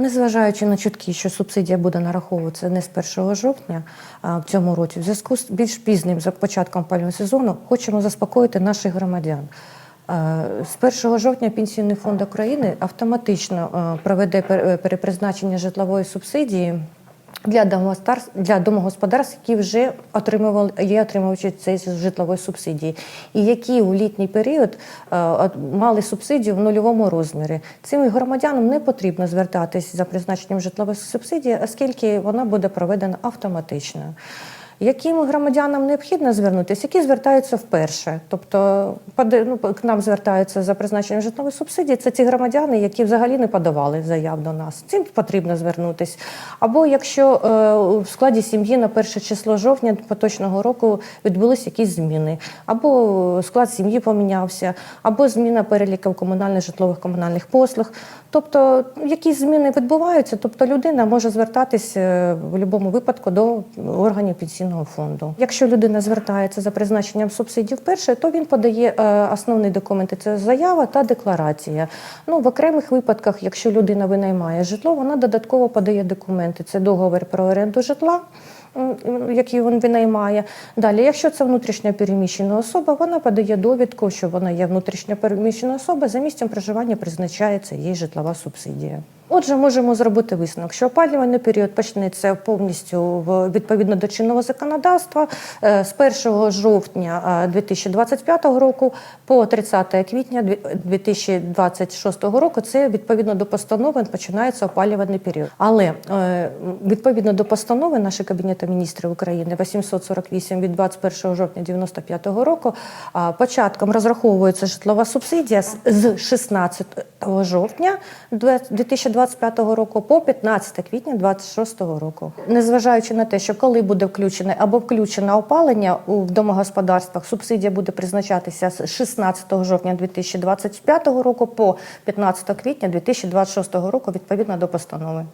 Незважаючи на чутки, що субсидія буде нараховуватися не з 1 жовтня в цьому році, в зв'язку з більш пізнім за початком пального сезону, хочемо заспокоїти наших громадян. Е, З 1 жовтня Пенсійний фонд України автоматично е, проведе пер- перепризначення житлової субсидії для домогосподарств, для домогосподарств, які вже отримували є отримувачі цієї житлової субсидії, і які у літній період е, мали субсидію в нульовому розмірі. Цим громадянам не потрібно звертатись за призначенням житлової субсидії, оскільки вона буде проведена автоматично. Яким громадянам необхідно звернутися, які звертаються вперше, тобто ну, к нам звертаються за призначенням житлової субсидії, це ті громадяни, які взагалі не подавали заяв до нас. Цим потрібно звернутися. Або якщо е, в складі сім'ї на перше число жовтня поточного року відбулись якісь зміни, або склад сім'ї помінявся, або зміна переліку комунальних житлових комунальних послуг. Тобто якісь зміни відбуваються, тобто людина може звертатися е, в будь-якому випадку до органів пенсійного фонду. Якщо людина звертається за призначенням субсидій вперше, то він подає е, основні документи: це заява та декларація. Ну в окремих випадках, якщо людина винаймає житло, вона додатково подає документи. Це договір про оренду житла. Який він винаймає. Далі, якщо це внутрішньо переміщена особа, вона подає довідку, що вона є внутрішньо переміщена особа, за місцем проживання призначається їй житлова субсидія. Отже, можемо зробити висновок, що опалювальний період почнеться повністю відповідно до чинного законодавства е, з 1 жовтня е, 2025 року по 30 квітня дві- 2026 року. Це відповідно до постанови починається опалювальний період. Але е, відповідно до постанови нашого кабінету міністрів України 848 від 21 жовтня 2095 року початком розраховується житлова субсидія з 16 жовтня 2025 року по 15 квітня 2026 року. Незважаючи на те, що коли буде включене або включене опалення у домогосподарствах, субсидія буде призначатися з 16 жовтня 2025 року по 15 квітня 2026 року відповідно до постанови.